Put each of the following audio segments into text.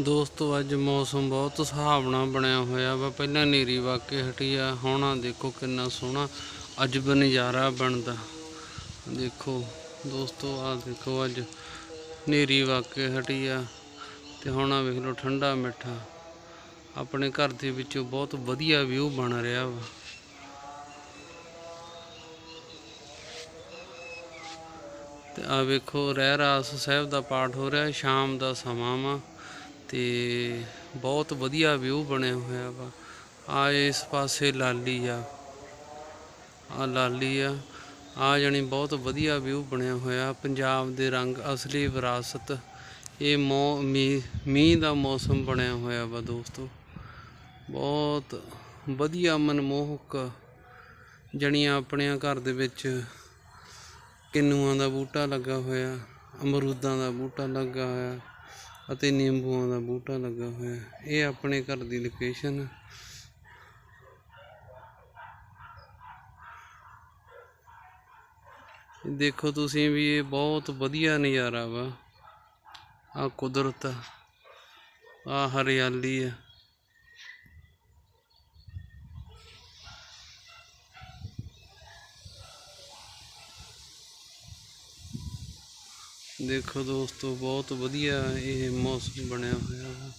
ਦੋਸਤੋ, ਅੱਜ ਮੌਸਮ ਬਹੁਤ ਸੁਹਾਵਣਾ ਬਣਿਆ ਹੋਇਆ ਵਾ। ਪਹਿਲਾਂ ਨੇਰੀ ਵਾਕੇ ਹਟੀ ਆ, ਹੁਣ ਆ ਦੇਖੋ ਕਿੰਨਾ ਸੋਹਣਾ ਅੱਜ ਨਜ਼ਾਰਾ ਬਣਦਾ। ਦੇਖੋ ਦੋਸਤੋ, ਆ ਦੇਖੋ ਅੱਜ ਨੇਰੀ ਵਾਕੇ ਹਟੀ ਆ ਤੇ ਹੁਣ ਆ ਵੇਖ ਲਓ ਠੰਡਾ ਮਿੱਠਾ। ਆਪਣੇ ਘਰ ਦੇ ਵਿੱਚੋਂ ਬਹੁਤ ਵਧੀਆ ਵਿਊ ਬਣ ਰਿਹਾ ਵਾ। ਤੇ ਆ ਵੇਖੋ ਰਹਿ ਰਾਸ ਸਾਹਿਬ ਦਾ ਪਾਠ ਹੋ ਰਿਹਾ, ਸ਼ਾਮ ਦਾ ਸਮਾਂ ਵਾ। ਤੇ ਬਹੁਤ ਵਧੀਆ ਵਿਊ ਬਣਿਆ ਹੋਇਆ ਵਾ। ਆ ਇਸ ਪਾਸੇ ਲਾਲੀ ਆ। ਆ ਲਾਲੀ ਆ। ਆ ਜਾਣੀ ਬਹੁਤ ਵਧੀਆ ਵਿਊ ਬਣਿਆ ਹੋਇਆ। ਪੰਜਾਬ ਦੇ ਰੰਗ ਅਸਲੀ ਵਿਰਾਸਤ। ਇਹ ਮੌ ਮੀਂਹ ਮੀਂਹ ਦਾ ਮੌਸਮ ਬਣਿਆ ਹੋਇਆ ਵਾ ਦੋਸਤੋ। ਬਹੁਤ ਵਧੀਆ ਮਨਮੋਹਕ ਜਣੀਆਂ ਆਪਣਿਆਂ ਘਰ ਦੇ ਵਿੱਚ ਕਿੰਨੂਆਂ ਦਾ ਬੂਟਾ ਲੱਗਾ ਹੋਇਆ, ਅਮਰੂਦਾਂ ਦਾ ਬੂਟਾ ਲੱਗਾ ਹੋਇਆ। ਅਤੇ ਨਿੰਬੂਆਂ ਦਾ ਬੂਟਾ ਲੱਗਾ ਹੋਇਆ ਇਹ ਆਪਣੇ ਘਰ ਦੀ ਲੋਕੇਸ਼ਨ ਦੇਖੋ ਤੁਸੀਂ ਵੀ ਇਹ ਬਹੁਤ ਵਧੀਆ ਨਜ਼ਾਰਾ ਵਾ। ਆ ਕੁਦਰਤ ਆ ਹਰਿਆਲੀ ਆ। ਦੇਖੋ ਦੋਸਤੋ, ਬਹੁਤ ਵਧੀਆ ਇਹ ਮੌਸਮ ਬਣਿਆ ਹੋਇਆ ਹੈ।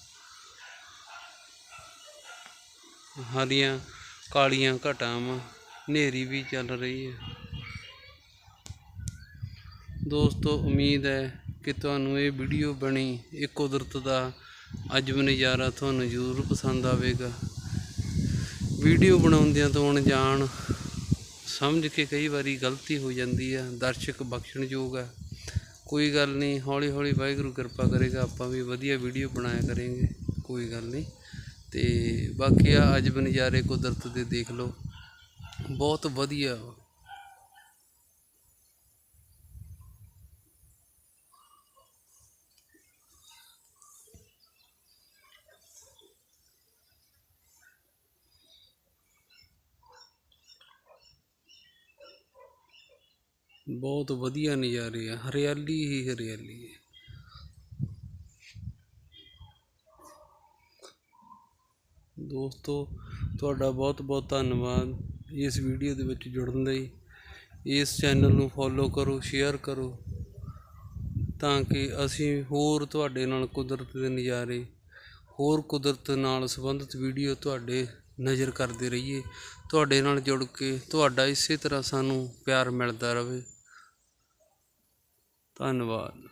ਹਰੀਆਂ ਕਾਲੀਆਂ ਘਟਾਵਾਂ ਹਨੇਰੀ ਵੀ ਚੱਲ ਰਹੀ ਹੈ। ਦੋਸਤੋ, ਉਮੀਦ ਹੈ ਕਿ ਤੁਹਾਨੂੰ ਇਹ ਵੀਡੀਓ ਬਣੀ, ਇਹ ਕੁਦਰਤ ਦਾ ਅੱਜ ਵੀ ਨਜ਼ਾਰਾ ਤੁਹਾਨੂੰ ਜ਼ਰੂਰ ਪਸੰਦ ਆਵੇਗਾ। ਵੀਡੀਓ ਬਣਾਉਂਦਿਆਂ ਤੋਂ ਅਣਜਾਣ ਸਮਝ ਕੇ ਕਈ ਵਾਰੀ ਗਲਤੀ ਹੋ ਜਾਂਦੀ ਆ ਦਰਸ਼ਕ ਬਖਸ਼ਣਯੋਗ ਹੈ। ਕੋਈ ਗੱਲ ਨਹੀਂ, ਹੌਲੀ ਹੌਲੀ ਵਾਹਿਗੁਰੂ ਕਿਰਪਾ ਕਰੇਗਾ, ਆਪਾਂ ਵੀ ਵਧੀਆ ਵੀਡੀਓ ਬਣਾਇਆ ਕਰਾਂਗੇ, ਕੋਈ ਗੱਲ ਨਹੀਂ। ਤੇ ਬਾਕੀ ਆ ਅੱਜ ਵੀ ਨਜ਼ਾਰੇ ਕੁਦਰਤ ਦੇ ਦੇਖ ਲਓ, ਬਹੁਤ ਵਧੀਆ ਬਹੁਤ ਵਧੀਆ ਨਜ਼ਾਰੇ ਆ, ਹਰਿਆਲੀ ਹੀ ਹਰਿਆਲੀ ਹੈ। ਦੋਸਤੋ, ਤੁਹਾਡਾ ਬਹੁਤ ਬਹੁਤ ਧੰਨਵਾਦ ਇਸ ਵੀਡੀਓ ਦੇ ਵਿੱਚ ਜੁੜਨ ਲਈ। ਇਸ ਚੈਨਲ ਨੂੰ ਫੋਲੋ ਕਰੋ ਸ਼ੇਅਰ ਕਰੋ ਤਾਂ ਕਿ ਅਸੀਂ ਹੋਰ ਤੁਹਾਡੇ ਨਾਲ ਕੁਦਰਤ ਦੇ ਨਜ਼ਾਰੇ, ਹੋਰ ਕੁਦਰਤ ਨਾਲ ਸੰਬੰਧਿਤ ਵੀਡੀਓ ਤੁਹਾਡੇ ਨਜ਼ਰ ਕਰਦੇ ਰਹੀਏ। ਤੁਹਾਡੇ ਨਾਲ ਜੁੜ ਕੇ ਤੁਹਾਡਾ ਇਸੇ ਤਰ੍ਹਾਂ ਸਾਨੂੰ ਪਿਆਰ ਮਿਲਦਾ ਰਹੇ। ਧੰਨਵਾਦ।